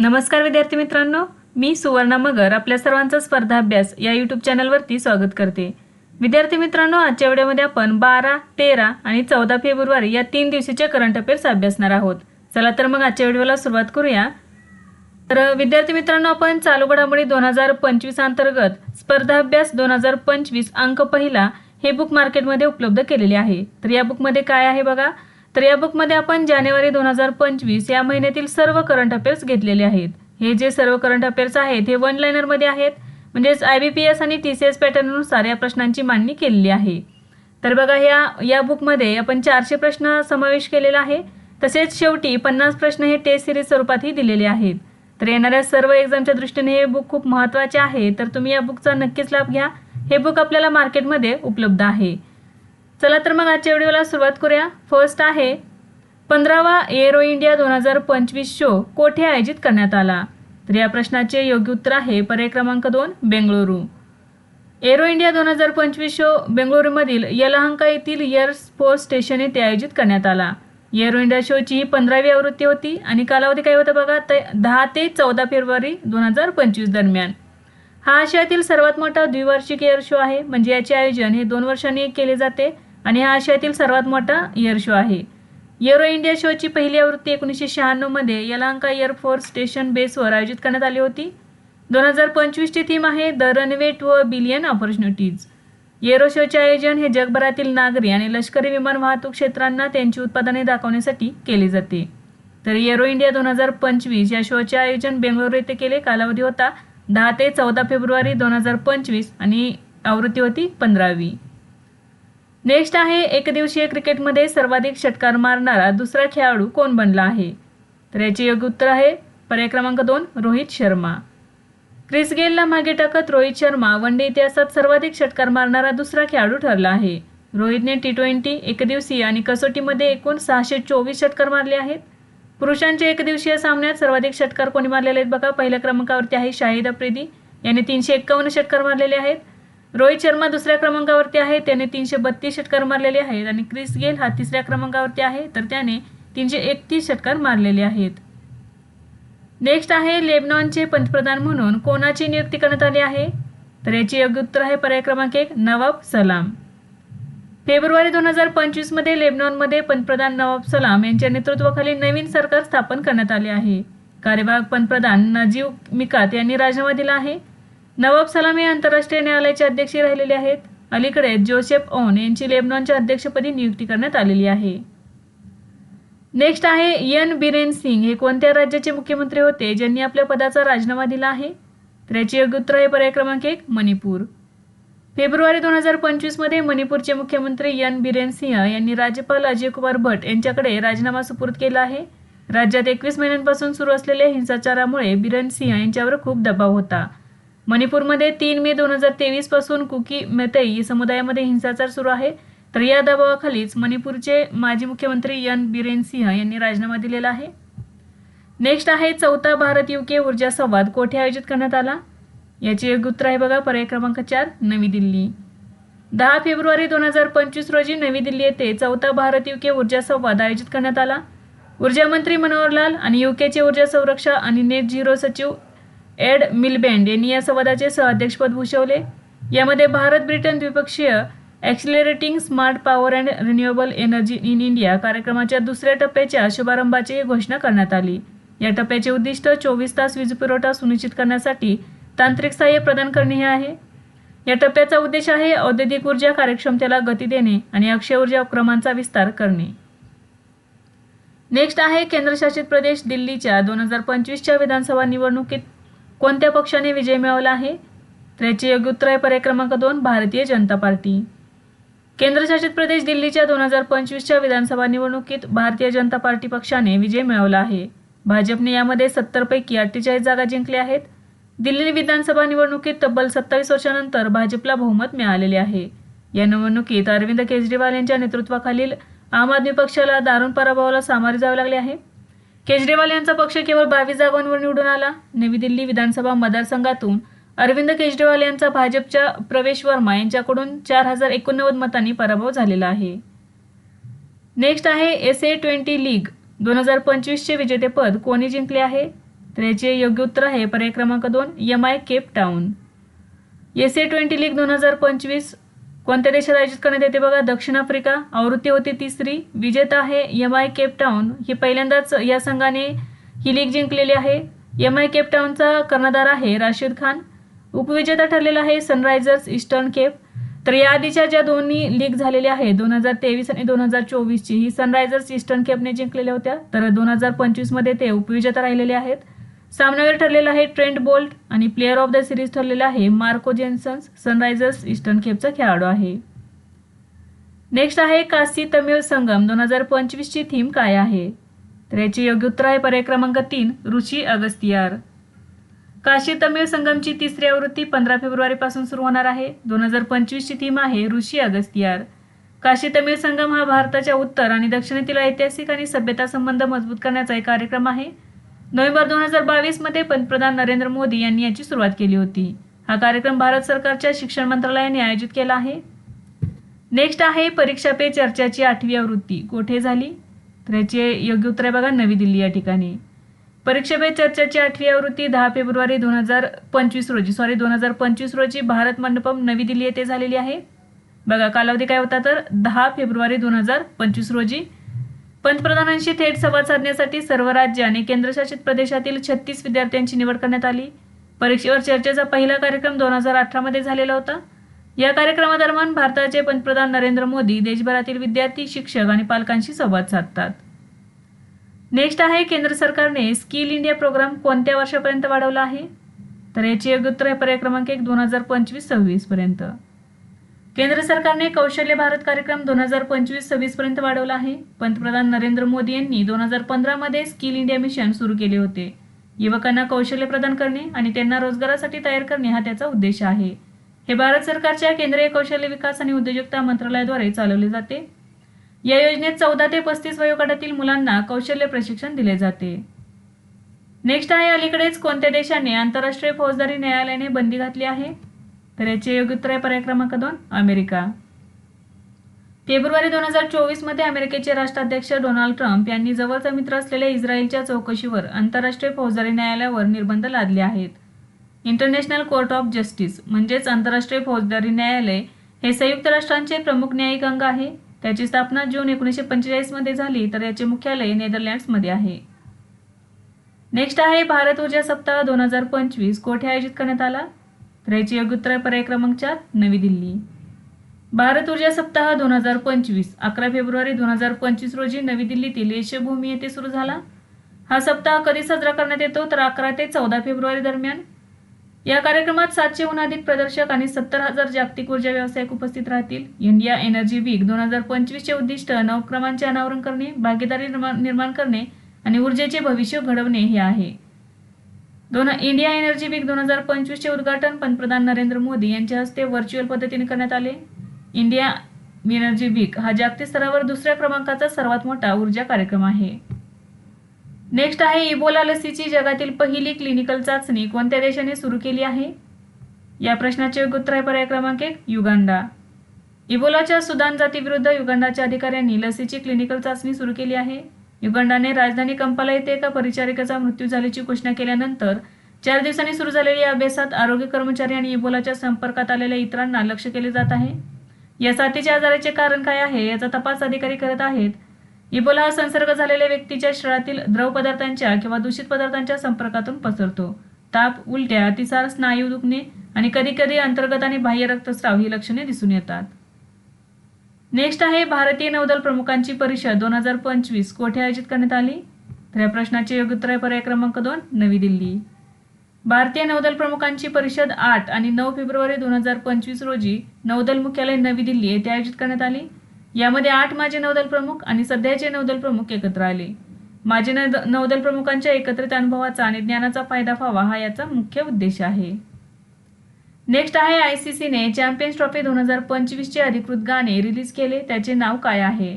नमस्कार विद्यार्थी मित्रांनो मी सुवर्णा मगर आपल्या सर्वांचा स्पर्धा अभ्यास या यूट्यूब चॅनलवरती स्वागत करते. विद्यार्थी मित्रांनो आजच्या व्हिडिओमध्ये आपण बारा तेरा आणि चौदा फेब्रुवारी या तीन दिवसाचे करंट अफेअर्स अभ्यासणार आहोत. चला तर मग आजच्या व्हिडिओला सुरुवात करूया. तर विद्यार्थी मित्रांनो आपण चालू घडामोडी दोन हजार पंचवीस अंतर्गत स्पर्धा अभ्यास दोन हजार पंचवीस अंक पहिला हे बुक मार्केटमध्ये उपलब्ध केलेले आहे. तर या बुकमध्ये काय आहे बघा? तर या बुकमध्ये आपण जानेवारी दोन हजार पंचवीस या महिन्यातील सर्व करंट अफेअर्स घेतलेले आहेत. हे जे सर्व करंट अफेअर्स आहेत हे वन लाईनरमध्ये आहेत. म्हणजेच आय बी पी एस आणि टी सी एस पॅटर्ननुसार या प्रश्नांची मांडणी केलेली आहे. तर बघा ह्या या बुकमध्ये आपण चारशे प्रश्न समावेश केलेला आहे. तसेच शेवटी पन्नास प्रश्न हे टेस्ट सिरीज स्वरूपातही दिलेले आहेत. तर येणाऱ्या सर्व एक्झामच्या दृष्टीने हे बुक खूप महत्त्वाचे आहे. तर तुम्ही या बुकचा नक्कीच लाभ घ्या. हे बुक आपल्याला मार्केटमध्ये उपलब्ध आहे. चला तर मग आजच्या व्हिडिओला सुरुवात करूया. फर्स्ट आहे पंधरावा एरो इंडिया दोन हजार पंचवीस शो कोठे आयोजित करण्यात आला? तर या प्रश्नाचे योग्य उत्तर आहे पर्याय क्रमांक दोन बेंगळुरू. एरो इंडिया दोन हजार पंचवीस शो बेंगळुरूमधील यलहंका येथील एअर स्पोर्ट्स स्टेशन येथे आयोजित करण्यात आला. एरो इंडिया शोची ही पंधरावी आवृत्ती होती आणि कालावधी काय होता बघा? ते दहा ते चौदा फेब्रुवारी दोन हजार पंचवीस दरम्यान. हा आशियातील सर्वात मोठा द्विवार्षिक एअर शो आहे. म्हणजे याचे आयोजन हे दोन वर्षांनी केले जाते. आणि हा आशियातील सर्वात मोठा एअर शो आहे. एरो इंडिया शोची पहिली आवृत्ती एकोणीसशे शहाण्णवमध्ये यलांका एअरफोर्स स्टेशन बेसवर आयोजित करण्यात आली होती. दोन हजार पंचवीसची थीम आहे the runway to a billion opportunities aero शोचे आयोजन हे जगभरातील नागरी आणि लष्करी विमान वाहतूक क्षेत्रांना त्यांची उत्पादने दाखवण्यासाठी केले जाते. तर एरो इंडिया दोन हजार पंचवीस या शोचे आयोजन बेंगळुरू येथे केले. कालावधी होता दहा ते चौदा फेब्रुवारी दोन हजार पंचवीस आणि आवृत्ती होती पंधरावी. नेक्स्ट आहे एकदिवसीय क्रिकेटमध्ये सर्वाधिक षटकार मारणारा दुसरा खेळाडू कोण बनला आहे? तर याचे योग्य उत्तर आहे पर्याय क्रमांक दोन रोहित शर्मा. क्रिस गेलला मागे टाकत रोहित शर्मा वन डे इतिहासात सर्वाधिक षटकार मारणारा दुसरा खेळाडू ठरला आहे. रोहितने टी ट्वेंटी एकदिवसीय आणि कसोटीमध्ये एकूण सहाशे चोवीस षटकार मारले आहेत. पुरुषांच्या एकदिवसीय सामन्यात सर्वाधिक षटकार कोणी मारलेले आहेत बघा पहिल्या क्रमांकावरती आहे शाहिद अफ्रिदी. याने तीनशे एक्कावन्न षटकार मारलेले आहेत. रोहित शर्मा दुसऱ्या क्रमांकावरती आहे त्याने तीनशे बत्तीस षटकार मारलेले आहेत आणि क्रिस गेल हा तिसऱ्या क्रमांकावरती आहे तर त्याने तीनशे एकतीस षटकार मारलेले आहेत. नेक्स्ट आहे लेबनॉनचे पंतप्रधान म्हणून कोणाची नियुक्ती करण्यात आली आहे? तर याचे योग्य उत्तर आहे पर्याय क्रमांक एक नवाब सलाम. फेब्रुवारी दोन हजार पंचवीसमध्ये लेबनॉनमध्ये पंतप्रधान नवाब सलाम यांच्या नेतृत्वाखाली नवीन सरकार स्थापन करण्यात आले आहे. कार्यवाहक पंतप्रधान नजीव मिकात यांनी राजीनामा दिला आहे. नवाब सलाम हे आंतरराष्ट्रीय न्यायालयाचे अध्यक्ष राहिलेले आहेत. अलीकडे जोसेफ ओन यांची लेबनॉनच्या अध्यक्षपदी नियुक्ती करण्यात आलेली आहे. नेक्स्ट आहे यन बिरेन सिंग. हे कोणत्या राज्याचे मुख्यमंत्री होते? ज्यांनी आपल्या पदाचा राजीनामा दिला आहे? तर याची योग्य उत्तर आहे पर्याय क्रमांक एक मणिपूर. फेब्रुवारी दोन हजार पंचवीसमध्ये मणिपूरचे मुख्यमंत्री यन बिरेन सिंह यांनी राज्यपाल अजय कुमार भट यांच्याकडे राजीनामा सुपूर्द केला आहे. राज्यात एकवीस महिन्यांपासून सुरू असलेल्या हिंसाचारामुळे बिरेन सिंह यांच्यावर खूप दबाव होता. मणिपूरमध्ये तीन मे दोन हजार तेवीसपासून कुकी मेतई समुदायामध्ये हिंसाचार सुरू आहे. तर या दबावाखालीच मणिपूरचे माजी मुख्यमंत्री यन बिरेन सिंह यांनी राजीनामा दिलेला आहे. नेक्स्ट आहे चौथा भारत युके ऊर्जा संवाद कोठे आयोजित करण्यात आला? याचे एक उत्तर आहे बघा पर्याय क्रमांक चार नवी दिल्ली. दहा फेब्रुवारी दोन हजार पंचवीस रोजी नवी दिल्ली येथे चौथा भारत युके ऊर्जा संवाद आयोजित करण्यात आला. ऊर्जा मंत्री मनोहर लाल आणि युकेचे ऊर्जा संरक्षा आणि नेट झिरो सचिव एड मिलबँड यांनी या संवादाचे सहअध्यक्षपद भूषवले. यामध्ये भारत ब्रिटन द्विपक्षीय accelerating smart power and renewable energy in India कार्यक्रमाच्या दुसऱ्या टप्प्याच्या शुभारंभाची घोषणा करण्यात आली. या टप्प्याचे उद्दिष्ट चोवीस तास वीज पुरवठा सुनिश्चित करण्यासाठी तांत्रिक सहाय्य प्रदान करणे हे आहे. या टप्प्याचा उद्देश आहे औद्योगिक ऊर्जा कार्यक्षमतेला गती देणे आणि अक्षय ऊर्जा उपक्रमांचा विस्तार करणे. नेक्स्ट आहे केंद्रशासित प्रदेश दिल्लीच्या दोन हजार पंचवीसच्या विधानसभा निवडणुकीत कोणत्या पक्षाने विजय मिळवला आहे? तर याचे योग्य उत्तर आहे पर्याय क्रमांक दोन भारतीय जनता पार्टी. केंद्रशासित प्रदेश दिल्लीच्या दोन हजार पंचवीसच्या विधानसभा निवडणुकीत भारतीय जनता पार्टी पक्षाने विजय मिळवला आहे. भाजपने यामध्ये सत्तरपैकी अठ्ठेचाळीस जागा जिंकल्या आहेत. दिल्ली विधानसभा निवडणुकीत तब्बल सत्तावीस वर्षानंतर भाजपला बहुमत मिळालेले आहे. या निवडणुकीत अरविंद केजरीवाल यांच्या नेतृत्वाखालील आम आदमी पक्षाला दारुण पराभवाला सामोरे जावे लागले आहे. केजरीवाल यांचा पक्ष केवळ बावीस जागांवर निवडून आला. नवी दिल्ली विधानसभा मतदारसंघातून अरविंद केजरीवाल यांचा भाजपच्या प्रवेश वर्मा यांच्याकडून चार हजार एकोणनव्वद मतांनी पराभव झालेला आहे. नेक्स्ट आहे एस ए ट्वेंटी लीग. दोन हजार पंचवीसचे विजेतेपद कोणी जिंकले आहे? तर याचे योग्य उत्तर आहे पर्याय क्रमांक दोन M I Cape Town. S A twenty league दोन हजार पंचवीस कोणत्या देशात आयोजित करण्यात येते बघा? दक्षिण आफ्रिका. आवृत्ती होती तिसरी. विजेता आहे एम आय केपटाऊन ही पहिल्यांदाच या संघाने ही लीग जिंकलेली आहे. एम आय केप टाऊनचा कर्णधार आहे राशिद खान. उपविजेता ठरलेला आहे सनरायझर्स ईस्टर्न केप तर या आधीच्या ज्या दोन्ही लीग झालेल्या आहेत दोन हजार तेवीस आणि दोन हजार चोवीसची ही सनरायझर्स ईस्टर्न केपने जिंकलेल्या होत्या. तर दोन हजार पंचवीसमध्ये ते उपविजेता राहिलेले आहेत. सामनावीर ठरलेला आहे ट्रेंट बोल्ट आणि प्लेअर ऑफ द सिरीज ठरलेला आहे मार्को जेन्सन्स सनरायझर्स ईस्टर्न केपचा खेळाडू आहे. नेक्स्ट आहे काशी तमिळ संगम दोन हजार पंचवीसची थीम काय आहे? तर याची योग्य उत्तर आहे पर्याय क्रमांक तीन ऋषी अगस्तियार. काशी तमिळ संगमची तिसरी आवृत्ती पंधरा फेब्रुवारीपासून सुरू होणार आहे. दोन हजार पंचवीसची थीम आहे ऋषी अगस्तियार. काशी तमिळ संगम हा भारताच्या उत्तर आणि दक्षिणेतील ऐतिहासिक आणि सभ्यता संबंध मजबूत करण्याचा एक कार्यक्रम आहे. नोव्हेंबर दोन हजार बावीसमध्ये पंतप्रधान नरेंद्र मोदी यांनी याची सुरुवात केली होती. हा कार्यक्रम भारत सरकारच्या शिक्षण मंत्रालयाने आयोजित केला आहे. नेक्स्ट आहे परीक्षा पे चर्चाची आठवी आवृत्ती. कोठे झाली? तर याचे योग्य उत्तर आहे बघा नवी दिल्ली या ठिकाणी. परीक्षा पे चर्चाची आठवी आवृत्ती दहा फेब्रुवारी दोन हजार पंचवीस रोजी सॉरी दोन हजार पंचवीस रोजी भारत मंडपम नवी दिल्ली येथे झालेली आहे. बघा कालावधी काय होता तर? दहा फेब्रुवारी दोन हजार पंचवीस रोजी पंतप्रधानांशी थेट संवाद साधण्यासाठी सर्व राज्य आणि केंद्रशासित प्रदेशातील छत्तीस विद्यार्थ्यांची निवड करण्यात आली. परीक्षेवर चर्चेचा पहिला कार्यक्रम दोन हजार अठरामध्ये झालेला होता. या कार्यक्रमादरम्यान भारताचे पंतप्रधान नरेंद्र मोदी देशभरातील विद्यार्थी शिक्षक आणि पालकांशी संवाद साधतात. नेक्स्ट आहे केंद्र सरकारने स्किल इंडिया प्रोग्राम कोणत्या वर्षापर्यंत वाढवला आहे? तर याची योग्य उत्तर आहे पर्याय क्रमांक एक दोन हजार पंचवीस सव्वीसपर्यंत केंद्र सरकारने कौशल्य भारत कार्यक्रम दोन हजार पंचवीस सव्वीस पर्यंत वाढवला आहे. पंतप्रधान नरेंद्र मोदी यांनी दोन हजार पंधरामध्ये स्किल इंडिया मिशन सुरू केले होते. युवकांना कौशल्य प्रदान करणे आणि त्यांना रोजगारासाठी तयार करणे हा त्याचा उद्देश आहे. हे भारत सरकारच्या केंद्रीय कौशल्य विकास आणि उद्योजकता मंत्रालयाद्वारे चालवले जाते. या योजनेत चौदा ते पस्तीस वयोगटातील मुलांना कौशल्य प्रशिक्षण दिले जाते. नेक्स्ट आहे अलीकडेच कोणत्या देशाने आंतरराष्ट्रीय फौजदारी न्यायालयाने बंदी घातली आहे? तर याचे योग्य उत्तर आहे पर्याय क्रमांक दोन अमेरिका. फेब्रुवारी दोन हजार चोवीसमध्ये अमेरिकेचे राष्ट्राध्यक्ष डोनाल्ड ट्रम्प यांनी जवळचा मित्र असलेल्या इस्रायलच्या चौकशीवर आंतरराष्ट्रीय फौजदारी न्यायालयावर निर्बंध लादले आहेत. इंटरनॅशनल कोर्ट ऑफ जस्टिस म्हणजेच आंतरराष्ट्रीय फौजदारी न्यायालय हे संयुक्त राष्ट्रांचे प्रमुख न्यायिक अंग आहे. त्याची स्थापना जून एकोणीसशे पंचेचाळीसमध्ये झाली तर याचे मुख्यालय नेदरलँड्समध्ये आहे. नेक्स्ट आहे भारत ऊर्जा सप्ताह दोन हजार पंचवीस कोठे आयोजित करण्यात आला? तर याची योग्य उत्तर पर्याय क्रमांक चार नवी दिल्ली. भारत ऊर्जा सप्ताह दोन हजार पंचवीस अकरा फेब्रुवारी दोन हजार पंचवीस रोजी नवी दिल्लीतील यशभूमी येथे सुरू झाला. हा सप्ताह कधी साजरा करण्यात येतो तर अकरा ते चौदा फेब्रुवारी दरम्यान. या कार्यक्रमात सातशेहून अधिक प्रदर्शक आणि सत्तर हजार जागतिक ऊर्जा व्यावसायिक उपस्थित राहतील. इंडिया एनर्जी वीक दोन हजार पंचवीसचे उद्दिष्ट नवक्रमांचे अनावरण करणे भागीदारी निर्माण निर्माण करणे आणि ऊर्जेचे भविष्य घडवणे हे आहे. दोन इंडिया एनर्जी वीक दोन हजार पंचवीसचे उद्घाटन पंतप्रधान नरेंद्र मोदी यांच्या हस्ते व्हर्च्युअल पद्धतीने करण्यात आले. इंडिया एनर्जी वीक हा जागतिक स्तरावर दुसऱ्या क्रमांकाचा सर्वात मोठा ऊर्जा कार्यक्रम आहे. नेक्स्ट आहे इबोला लसीची जगातील पहिली क्लिनिकल चाचणी कोणत्या देशाने सुरू केली आहे? या प्रश्नाचे उत्तर आहे पर्याय क्रमांक एक युगांडा. इबोलाच्या सुदान जातीविरुद्ध युगांडाच्या अधिकाऱ्यांनी लसीची क्लिनिकल चाचणी सुरू केली आहे. युगांडाने राजधानी कंपाला येथे एका परिचारिकेचा मृत्यू झाल्याची घोषणा केल्यानंतर चार दिवसांनी सुरू झालेल्या या अभ्यासात आरोग्य कर्मचारी आणि इबोलाच्या संपर्कात आलेल्या इतरांना लक्ष केले जात आहे. या साथीच्या आजाराचे कारण काय आहे याचा तपास अधिकारी करत आहेत. इबोला हा संसर्ग झालेल्या व्यक्तीच्या शरीरातील द्रव पदार्थांच्या किंवा दूषित पदार्थांच्या संपर्कातून पसरतो. ताप उलट्या अतिसार स्नायू दुखणे आणि कधीकधी अंतर्गत आणि बाह्य रक्तस्राव ही लक्षणे दिसून येतात. नेक्स्ट आहे भारतीय नौदल प्रमुखांची परिषद. दोन हजार पंचवीस कोठे आयोजित करण्यात आली? तर या प्रश्नाचे योग्य उत्तर आहे पर्याय क्रमांक दोन नवी दिल्ली. भारतीय नौदल प्रमुखांची परिषद आठ आणि नऊ फेब्रुवारी दोन हजार पंचवीस रोजी नौदल मुख्यालय नवी दिल्ली येथे आयोजित करण्यात आली. यामध्ये आठ माजी नौदल प्रमुख आणि सध्याचे नौदल प्रमुख एकत्र आले. माजी नौद नौदल प्रमुखांच्या एकत्रित अनुभवाचा आणि ज्ञानाचा फायदा व्हावा हा याचा मुख्य उद्देश आहे. नेक्स्ट आहे आय सी सीने चॅम्पियन्स ट्रॉफी दोन हजार पंचवीसचे अधिकृत गाणे रिलीज केले. त्याचे नाव काय आहे?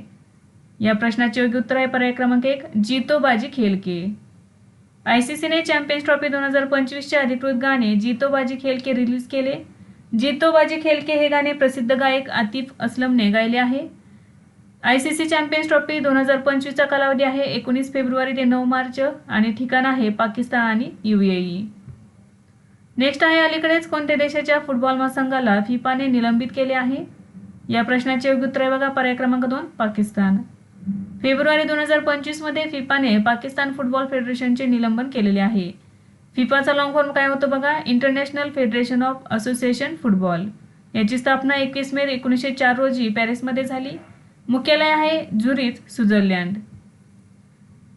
या प्रश्नाचे योग्य उत्तर आहे पर्याय क्रमांक एक जीतो बाजी खेल के आय सी सीने चॅम्पियन्स ट्रॉफी दोन हजार पंचवीसचे अधिकृत गाणे जीतो बाजी खेल के रिलीज केले. जीतो बाजी खेल के हे गाणे प्रसिद्ध गायक आतिफ असलमने गायले आहे. I C C champions trophy दोन हजार पंचवीसचा कालावधी आहे एकोणीस फेब्रुवारी ते नऊ मार्च आणि ठिकाण आहे पाकिस्तान आणि यू ए ई. नेक्स्ट आहे अलीकडेच कोणत्या देशाच्या फुटबॉल महासंघाला फिफाने निलंबित केले आहे? या प्रश्नाचे योग्य उत्तर आहे बघा पर्याय क्रमांक दोन पाकिस्तान. फेब्रुवारी दोन हजार पंचवीसमध्ये फिफाने पाकिस्तान फुटबॉल फेडरेशनचे निलंबन केलेले आहे. फिफाचा लॉंग फॉर्म काय होतो बघा? International federation of association football याची स्थापना एकवीस मे एकोणीसशे चार रोजी पॅरिसमध्ये झाली. मुख्यालय आहे झुरीच स्वित्झर्लंड.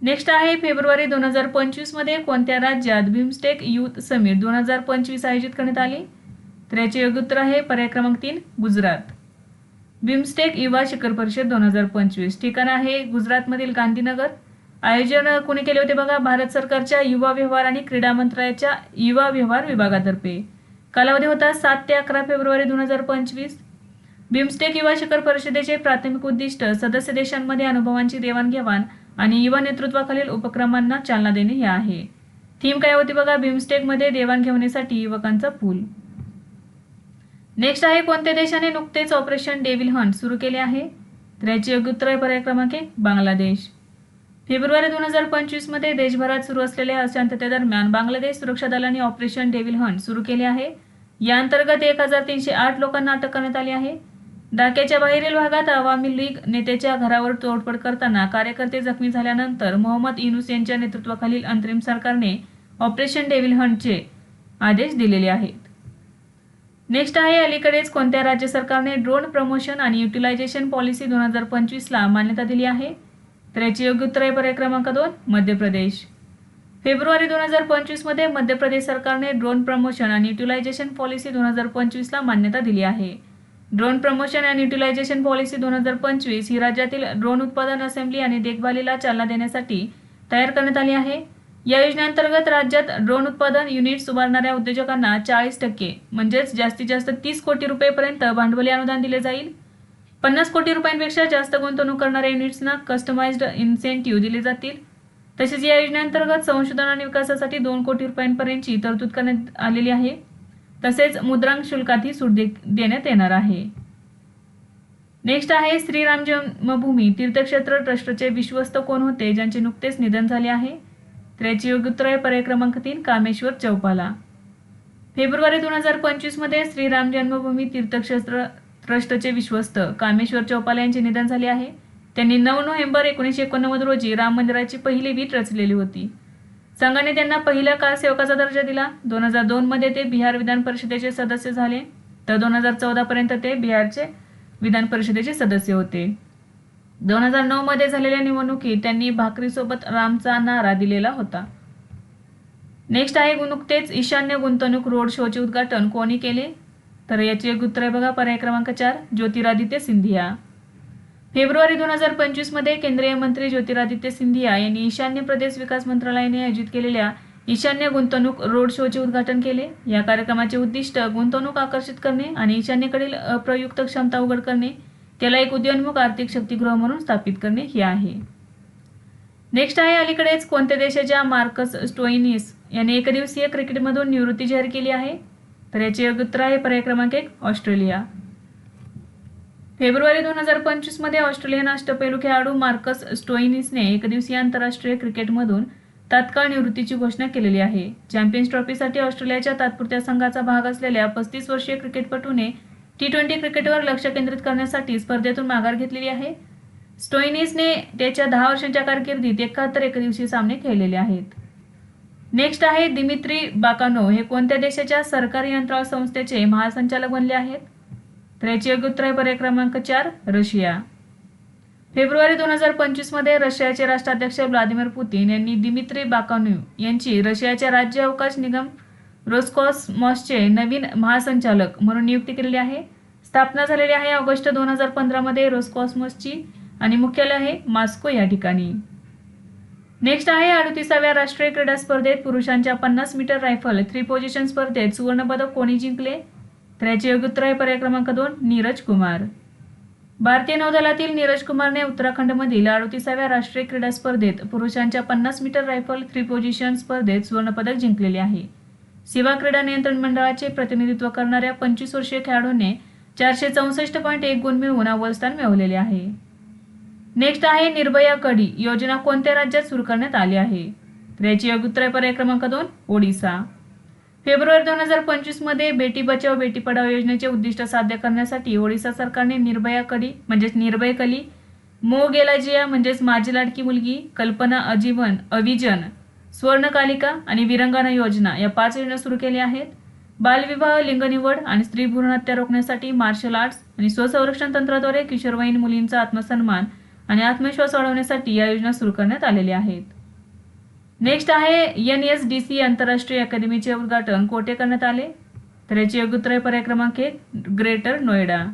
नेक्स्ट आहे फेब्रुवारी दोन हजार पंचवीसमध्ये कोणत्या राज्यात बिमस्टेक युथ समिट दोन हजार पंचवीस आयोजित करण्यात आली? तर याचे योग्य उत्तर आहे पर्याय क्रमांक तीन गुजरात. बिमस्टेक युवा शिखर परिषद दोन हजार पंचवीस ठिकाण आहे गुजरातमधील गांधीनगर. आयोजन कोणी केले होते बघा? भारत सरकारच्या युवा व्यवहार आणि क्रीडा मंत्रालयाच्या युवा व्यवहार विभागातर्फे. कालावधी होता सात ते अकरा फेब्रुवारी दोन हजार पंचवीस. बिमस्टेक युवा शिखर परिषदेचे प्राथमिक उद्दिष्ट सदस्य देशांमध्ये अनुभवांची देवाणघेवाण आणि युवा नेतृत्वाखालील उपक्रमांना चालना देणे हे आहे. थीम काय होती बघा? बिमस्टेकमध्ये देवाणघेवाणीसाठी युवकांचा पूल. नेक्स्ट आहे कोणत्या देशाने नुकतेच ऑपरेशन डेव्हिल हंट सुरू केले आहे? तर याचे योग्य उत्तर आहे पर्याय क्रमांक एक बांगलादेश. फेब्रुवारी दोन हजार पंचवीसमध्ये देशभरात सुरू असलेल्या अशांततेदरम्यान बांगलादेश सुरक्षा दलाने ऑपरेशन डेव्हिल हंट सुरू केले आहे. या अंतर्गत एक हजार तीनशे आठ लोकांना अटक करण्यात आली आहे. ढाक्याच्या बाहेरील भागात आवामी लीग नेत्याच्या घरावर तोडफोड करताना कार्यकर्ते जखमी झाल्यानंतर मोहम्मद युनुस यांच्या नेतृत्वाखालील अंतरिम सरकारने ऑपरेशन डेव्हिल हंटचे आदेश दिलेले आहेत. नेक्स्ट आहे अलीकडेच कोणत्या राज्य सरकारने ड्रोन प्रमोशन आणि युटिलायझेशन पॉलिसी दोन हजार पंचवीसला मान्यता दिली आहे? तर याची योग्य उत्तर आहे पर्याय क्रमांक दोन मध्य प्रदेश. फेब्रुवारी दोन हजार पंचवीसमध्ये मध्य प्रदेश सरकारने ड्रोन प्रमोशन आणि युटिलायझेशन पॉलिसी दोन हजार पंचवीसला मान्यता दिली आहे. Drone promotion and utilisation policy दोन हजार पंचवीस ही राज्यातील ड्रोन उत्पादन असेंब्ली आणि देखभालीला चालना देण्यासाठी तयार करण्यात आली आहे. या योजनेअंतर्गत राज्यात ड्रोन उत्पादन युनिट्स उभारणाऱ्या उद्योजकांना चाळीस टक्के म्हणजेच जास्तीत जास्त तीस कोटी रुपयेपर्यंत भांडवली अनुदान दिले जाईल. पन्नास कोटी रुपयांपेक्षा जास्त गुंतवणूक करणाऱ्या युनिट्सना कस्टमाइज्ड इन्सेंटिव्ह दिले जातील. तसेच या योजनेअंतर्गत संशोधन आणि विकासासाठी दोन कोटी रुपयांपर्यंतची तरतूद करण्यात आलेली आहे. तसेच मुद्रांक शुल्कातही सूट दे देण्यात येणार आहे. नेक्स्ट आहे श्रीराम जन्मभूमी. तीर्थक्षेत्र ट्रस्टचे विश्वस्त कोण होते ज्यांचे नुकतेच निधन झाले आहे? तर याची योग्य आहे पर्याय क्रमांक तीन कामेश्वर चौपाला. फेब्रुवारी दोन हजार पंचवीसमध्ये श्रीराम जन्मभूमी तीर्थक्षेत्र ट्रस्टचे विश्वस्त कामेश्वर चौपाला यांचे निधन झाले आहे. त्यांनी नऊ नोव्हेंबर एकोणीसशे एकोणनव्वद रोजी राम मंदिराची पहिली वीट रचलेली होती. संघाने त्यांना पहिल्या काळ सेवकाचा दर्जा दिला. दोन हजार दोनमध्ये ते बिहार विधान परिषदेचे सदस्य झाले. तर दोन हजार चौदापर्यंत ते बिहारचे विधान परिषदेचे सदस्य होते. दोन हजार नऊमध्ये झालेल्या निवडणुकीत त्यांनी भाकरीसोबत रामचा नारा दिलेला होता. नेक्स्ट आहे नुकतेच ईशान्य गुंतवणूक रोड शोचे उद्घाटन कोणी केले? तर याचे एक उत्तर आहे बघा पर्याय क्रमांक चार ज्योतिरादित्य सिंधिया. फेब्रुवारी दोन हजार पंचवीसमध्ये केंद्रीय मंत्री ज्योतिरादित्य सिंधिया यांनी ईशान्य प्रदेश विकास मंत्रालयाने आयोजित केलेल्या ईशान्य गुंतवणूक रोड शोचे उद्घाटन केले. या कार्यक्रमाचे उद्दिष्ट गुंतवणूक आकर्षित करणे आणि ईशान्येकडील अप्रयुक्त क्षमता उघड करणे त्याला एक उदयोन्मुख आर्थिक शक्तीगृह म्हणून स्थापित करणे हे आहे. नेक्स्ट आहे अलीकडेच कोणत्या देशाच्या मार्कस स्टोइनिस याने एकदिवसीय क्रिकेटमधून निवृत्ती जाहीर केली आहे? तर याचे उत्तर आहे पर्याय क्रमांक एक ऑस्ट्रेलिया. फेब्रुवारी दोन हजार पंचवीसमध्ये ऑस्ट्रेलियन अष्टपैलू खेळाडू मार्कस स्टोइनिसने एकदिवसीय आंतरराष्ट्रीय क्रिकेटमधून तात्काळ निवृत्तीची घोषणा केलेली आहे. चॅम्पियन्स ट्रॉफीसाठी ऑस्ट्रेलियाच्या तात्पुरत्या संघाचा भाग असलेल्या पस्तीस वर्षीय क्रिकेटपटूने टी ट्वेंटी क्रिकेटवर लक्ष केंद्रित करण्यासाठी स्पर्धेतून माघार घेतलेली आहे. स्टोइनिसने त्याच्या दहा वर्षांच्या कारकिर्दीत एकाहत्तर एकदिवसीय सामने खेळलेले आहेत. नेक्स्ट आहे दिमित्री बाकानो. हे कोणत्या देशाच्या सरकारी अंतराळ संस्थेचे महासंचालक बनले आहेत? तर याचे योग्य उत्तर आहे पर्याय क्रमांक चार रशिया. फेब्रुवारी दोन हजार पंचवीसमध्ये रशियाचे राष्ट्राध्यक्ष व्लादिमीर पुतीन यांनी दिमित्री बाकान्यू यांची रशियाच्या राज्य अवकाश निगम रोस्कॉसमॉसचे नवीन महासंचालक म्हणून नियुक्ती केलेली आहे. स्थापना झालेली आहे ऑगस्ट दोन हजार पंधरामध्ये रोस्कॉसमॉसची आणि मुख्यालय आहे मॉस्को या ठिकाणी. नेक्स्ट आहे अडतीसाव्या राष्ट्रीय क्रीडा स्पर्धेत पुरुषांच्या पन्नास मीटर रायफल थ्री पोझिशन स्पर्धेत सुवर्णपदक कोणी जिंकले? तर याचे योग्य उत्तर आहे पर्याय क्रमांक दोन नीरज कुमार. भारतीय नौदलातील नीरज कुमारने उत्तराखंडमधील अडतीसाव्या राष्ट्रीय क्रीडा स्पर्धेत पुरुषांच्या पन्नास मीटर रायफल थ्री पोझिशन स्पर्धेत सुवर्णपदक जिंकलेले आहे. सेवा क्रीडा नियंत्रण मंडळाचे प्रतिनिधित्व करणाऱ्या पंचवीस वर्षीय खेळाडूने चारशे चौसष्ट पॉईंट एक गुण मिळवून अव्वल स्थान मिळवलेले आहे. नेक्स्ट आहे निर्भया कडी योजना कोणत्या राज्यात सुरू करण्यात आली आहे? तर याची योग्य उत्तर पर्याय क्रमांक दोन ओडिसा. फेब्रुवारी दोन हजार पंचवीसमध्ये बेटी बचाव बेटी पढाव योजनेचे उद्दिष्ट साध्य करण्यासाठी ओडिसा सरकारने निर्भया कडी म्हणजेच निर्भय कली मो गेलाजिया म्हणजेच माझी लाडकी मुलगी कल्पना अजीवन अविजन स्वर्णकालिका आणि विरंगाना योजना या पाच योजना सुरू केल्या आहेत. बालविवाह लिंगनिवड आणि स्त्री भ्रूण हत्या रोखण्यासाठी मार्शल आर्ट्स आणि स्वसंरक्षण तंत्राद्वारे किशोरवयीन मुलींचा आत्मसन्मान आणि आत्मविश्वास वाढवण्यासाठी या योजना सुरू करण्यात आलेल्या आहेत. नेक्स्ट आहे एन एस डी सी आंतरराष्ट्रीय अकादमीचे उद्घाटन. कोठे करण्यात आले? तर याचे योग्य उत्तर आहे पर्याय क्रमांक एक ग्रेटर नोएडा.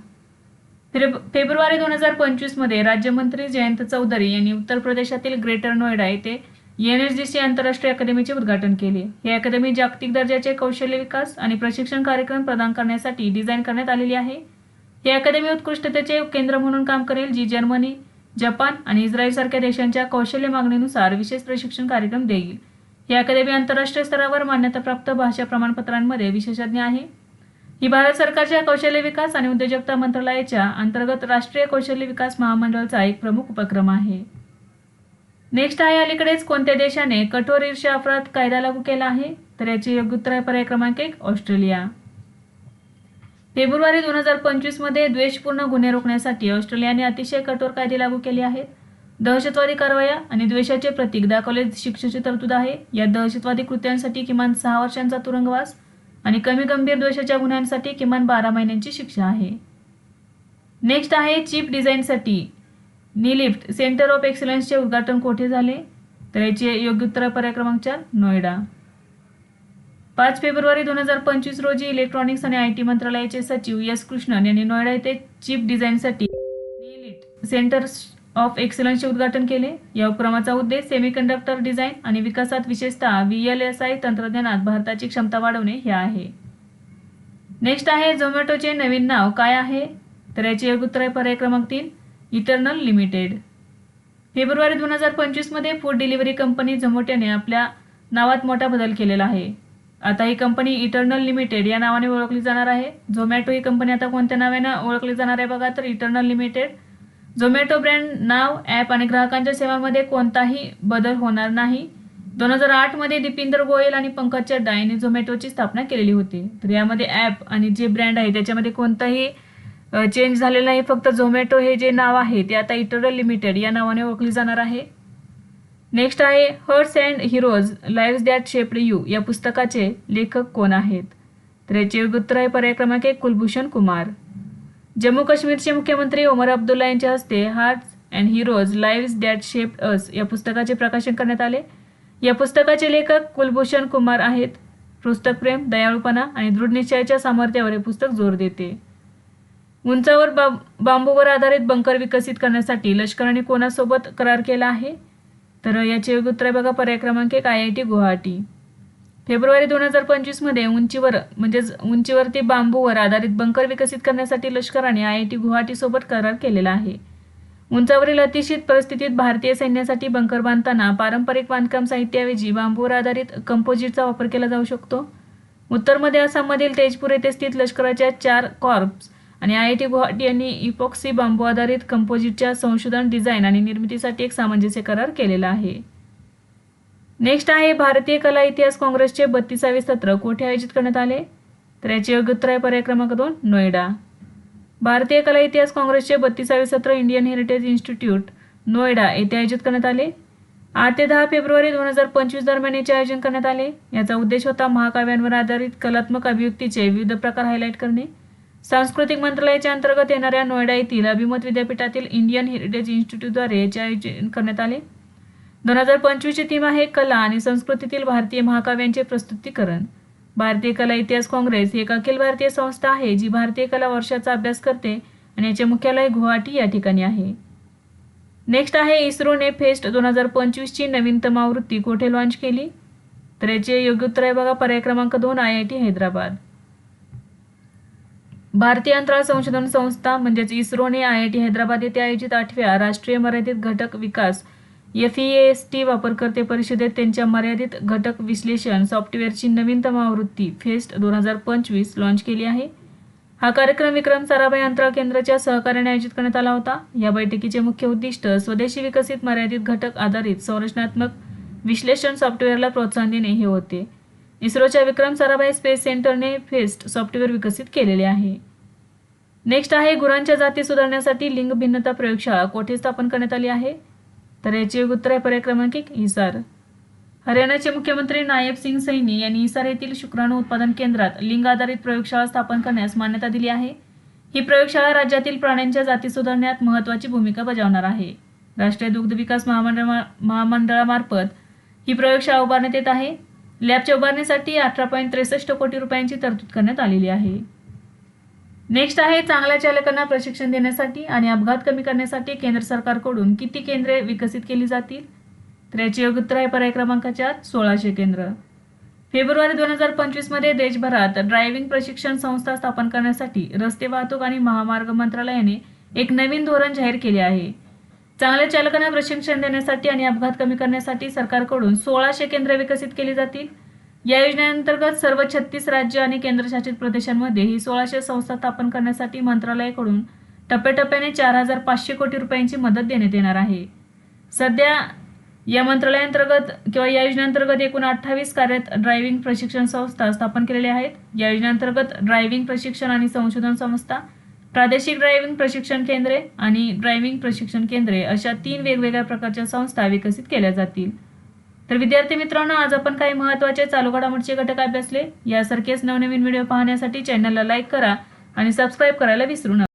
फेब्रुवारी दोन हजार पंचवीसमध्ये राज्यमंत्री जयंत चौधरी यांनी उत्तर प्रदेशातील ग्रेटर नोएडा येथे एन एस डी सी आंतरराष्ट्रीय अकादमीचे उद्घाटन केले. ही अकादमी जागतिक दर्जाचे कौशल्य विकास आणि प्रशिक्षण कार्यक्रम प्रदान करण्यासाठी डिझाईन करण्यात आलेली आहे. ही अकादमी उत्कृष्टतेचे केंद्र म्हणून काम करेल जी जर्मनी जपान आणि इस्रायल सारख्या देशांच्या कौशल्य मागणीनुसार विशेष प्रशिक्षण कार्यक्रम देईल. ही अकादमी आंतरराष्ट्रीय स्तरावर मान्यताप्राप्त भाषा प्रमाणपत्रांमध्ये विशेषज्ञ आहे. ही भारत सरकारच्या कौशल्य विकास आणि उद्योजकता मंत्रालयाच्या अंतर्गत राष्ट्रीय कौशल्य विकास महामंडळाचा एक प्रमुख उपक्रम आहे. नेक्स्ट आहे अलीकडेच कोणत्या देशाने कठोर ईर्ष्या अपराध कायदा लागू केला आहे? तर याचे योग्य उत्तर आहे पर्याय क्रमांक एक ऑस्ट्रेलिया. फेब्रुवारी दोन हजार पंचवीसमध्ये द्वेषपूर्ण गुन्हे रोखण्यासाठी ऑस्ट्रेलियाने अतिशय कठोर कायदे लागू केले आहेत. दहशतवादी कारवाया आणि द्वेषाचे प्रतीक दाखवले शिक्षेची तरतूद आहे. या दहशतवादी कृत्यांसाठी किमान सहा वर्षांचा तुरुंगवास आणि कमी गंभीर द्वेषाच्या गुन्ह्यांसाठी किमान बारा महिन्यांची शिक्षा आहे. नेक्स्ट आहे चीप डिझाईनसाठी. निलिफ्ट सेंटर ऑफ एक्सलन्सचे उद्घाटन कोठे झाले? तर याचे योग्य उत्तर पर्याय क्रमांक चार नोएडा. पाच फेब्रुवारी दोन हजार पंचवीस रोजी इलेक्ट्रॉनिक्स आणि आय टी मंत्रालयाचे सचिव एस कृष्णन यांनी नोएडा येथे चिप डिझाईनसाठी निलिट सेंटर ऑफ एक्सलन्सचे उद्घाटन केले. या उपक्रमाचा उद्देश सेमीकंडक्टर डिझाईन आणि विकासात विशेषतः व्ही एल एस आय तंत्रज्ञानात भारताची क्षमता वाढवणे हे आहे. नेक्स्ट आहे झोमॅटोचे नवीन नाव काय आहे? तर याचे योग्य उत्तर आहे पर्याय क्रमांक तीन इटर्नल लिमिटेड. फेब्रुवारी दोन हजार पंचवीसमध्ये फूड डिलिव्हरी कंपनी झोमॅटोने आपल्या नावात मोठा बदल केलेला आहे. आता ही कंपनी इटर्नल लिमिटेड या नावाने ओळखली जाणार आहे. झोमॅटो ही कंपनी आता कोणत्या नावाने ओळखली जाणार आहे बघा तर इटर्नल लिमिटेड झोमॅटो ब्रँड नाव ॲप आणि ग्राहकांच्या सेवांमध्ये कोणताही बदल होणार नाही. दोन हजार आठमध्ये दीपिंदर गोयल आणि पंकज चड्डा यांनी झोमॅटोची स्थापना केलेली होती. तर यामध्ये ॲप आणि जे ब्रँड आहे त्याच्यामध्ये कोणताही चेंज झालेला नाही. फक्त झोमॅटो हे जे नाव आहे ते आता इटरल लिमिटेड या नावाने ओळखली जाणार आहे. नेक्स्ट आहे hearts and heroes lives that shaped you या पुस्तकाचे लेखक कोण आहेत? तर याचे उत्तर आहे पर्याय क्रमांक एक कुलभूषण कुमार. जम्मू काश्मीरचे मुख्यमंत्री ओमर अब्दुल्ला यांच्या हस्ते hearts and heroes lives that shaped us या पुस्तकाचे प्रकाशन करण्यात आले. या पुस्तकाचे लेखक कुलभूषण कुमार आहेत. पुस्तक प्रेम दयाळूपणा आणि दृढ निश्चयाच्या सामर्थ्यावर हे पुस्तक जोर देते. उंचावर बा बांबूवर आधारित बंकर विकसित करण्यासाठी लष्कराने कोणासोबत करार केला आहे? तर याचे योग्य उत्तर आहे बघा पर्याय क्रमांक एक आय आय टी गुवाहाटी. फेब्रुवारी दोन हजार पंचवीसमध्ये उंचीवर म्हणजेच उंचीवरती बांबूवर आधारित बंकर विकसित करण्यासाठी लष्कराने आय आय टी गुवाहाटीसोबत करार केलेला आहे. उंचावरील अतिशित परिस्थितीत भारतीय सैन्यासाठी बंकर बांधताना पारंपरिक बांधकाम साहित्याऐवजी बांबूवर आधारित कंपोजिटचा वापर केला जाऊ शकतो. उत्तरमध्ये आसाममधील तेजपूर येथे स्थित लष्कराच्या चार कॉर्प्स आणि आय आय टी गुवाहाटी यांनी इपॉक्सी बांबू आधारित कंपोजिटच्या संशोधन डिझाईन आणि निर्मितीसाठी एक सामंजस्य करार केलेला आहे. नेक्स्ट आहे भारतीय कला इतिहास काँग्रेसचे बत्तीसावे सत्र कोठे आयोजित करण्यात आले? तर याचे योग्य उत्तर आहे पर्याय क्रमांक दोन नोएडा. भारतीय कला इतिहास काँग्रेसचे बत्तीसावे सत्र इंडियन हेरिटेज इन्स्टिट्यूट नोएडा येथे आयोजित करण्यात आले. आठ ते दहा फेब्रुवारी दोन हजार पंचवीस दरम्यान याचे आयोजन करण्यात आले. याचा उद्देश होता महाकाव्यांवर आधारित कलात्मक अभिव्यक्तीचे विविध प्रकार हायलाईट करणे. सांस्कृतिक मंत्रालयाच्या अंतर्गत येणाऱ्या नोएडा येथील अभिमत विद्यापीठातील इंडियन हेरिटेज इन्स्टिट्यूटद्वारे याचे आयोजन करण्यात आले. दोन हजार पंचवीसची थीम आहे कला आणि संस्कृतीतील भारतीय महाकाव्यांचे प्रस्तुतीकरण. भारतीय कला इतिहास काँग्रेस ही एक अखिल भारतीय संस्था आहे जी भारतीय कला वर्षाचा अभ्यास करते आणि याचे मुख्यालय गुवाहाटी या ठिकाणी आहे. नेक्स्ट आहे इस्रोने फेस्ट दोन हजार पंचवीसची नवीनतम आवृत्ती कोठे लॉन्च केली? तर याचे योग्य उत्तर आहे बघा पर्याय क्रमांक दोन आय आय टी हैदराबाद. भारतीय अंतराळ संशोधन संस्था म्हणजेच इस्रोने आय आय टी हैदराबाद येथे आयोजित आठव्या राष्ट्रीय मर्यादित घटक विकास एफ ई एस टी वापरकर्ते परिषदेत त्यांच्या मर्यादित घटक विश्लेषण सॉफ्टवेअरची नवीनतम आवृत्ती फेस्ट दोन हजार पंचवीस लॉन्च केली आहे. हा कार्यक्रम विक्रम साराभाई अंतराळ केंद्राच्या सहकार्याने आयोजित करण्यात आला होता. या बैठकीचे मुख्य उद्दिष्ट स्वदेशी विकसित मर्यादित घटक आधारित संरचनात्मक विश्लेषण सॉफ्टवेअरला प्रोत्साहन देणे हे होते. इस्रोच्या Vikram Sarabhai space सेंटरने FEST software विकसित केलेले आहे. नेक्स्ट आहे गुरांच्या जाती सुधारण्यासाठी लिंग भिन्नता प्रयोगशाळा कोठे स्थापन करण्यात आली आहे? तर याचे उत्तर आहे पर्याय क्रमांक एक हिसार हरियाणाचे मुख्यमंत्री नायब सिंग सैनी यांनी हिसार येथील शुक्राणू उत्पादन केंद्रात लिंग आधारित प्रयोगशाळा स्थापन करण्यास मान्यता दिली आहे. ही प्रयोगशाळा राज्यातील प्राण्यांच्या जाती सुधारण्यात महत्त्वाची भूमिका बजावणार आहे. राष्ट्रीय दुग्ध विकास महामंडळ महामंडळामार्फत ही प्रयोगशाळा उभारण्यात येत आहे. लॅबच्या उभारणीसाठी अठरा पॉईंट त्रेसष्ट कोटी रुपयांची तरतूद करण्यात आलेली आहे. नेक्स्ट आहे चांगल्या चालकांना प्रशिक्षण देण्यासाठी आणि अपघात कमी करण्यासाठी केंद्र सरकारकडून किती केंद्रे विकसित केली जातील? तर याचे योग्य उत्तर आहे पर्याय क्रमांकाच्या सोळाशे केंद्र. फेब्रुवारी दोन हजार पंचवीसमध्ये देशभरात ड्रायव्हिंग प्रशिक्षण संस्था स्थापन करण्यासाठी रस्ते वाहतूक आणि महामार्ग मंत्रालयाने एक नवीन धोरण जाहीर केले आहे. चांगल्या चालकांना प्रशिक्षण देण्यासाठी आणि अपघात कमी करण्यासाठी सरकारकडून सोळाशे केंद्रे विकसित केली जातील. या योजनेअंतर्गत सर्व छत्तीस राज्य आणि केंद्रशासित प्रदेशांमध्ये ही सोळाशे संस्था स्थापन करण्यासाठी मंत्रालयाकडून टप्प्याटप्प्याने चार हजार पाचशे कोटी रुपयांची मदत देण्यात येणार आहे. सध्या या मंत्रालयाअंतर्गत किंवा या योजनेअंतर्गत एकूण अठ्ठावीस कार्यरत ड्रायव्हिंग प्रशिक्षण संस्था स्थापन केलेल्या आहेत. या योजनेअंतर्गत ड्रायव्हिंग प्रशिक्षण आणि संशोधन संस्था प्रादेशिक ड्रायव्हिंग प्रशिक्षण केंद्रे आणि ड्रायव्हिंग प्रशिक्षण केंद्रे अशा तीन वेगवेगळ्या प्रकारच्या संस्था विकसित केल्या जातील. तर विद्यार्थी मित्रांनो आज आपण काही महत्त्वाचे चालू घडामोडचे घटक अभ्यासले. यासारखेच नवनवीन व्हिडिओ पाहण्यासाठी चॅनलला लाईक करा आणि सबस्क्राईब करायला विसरू नका.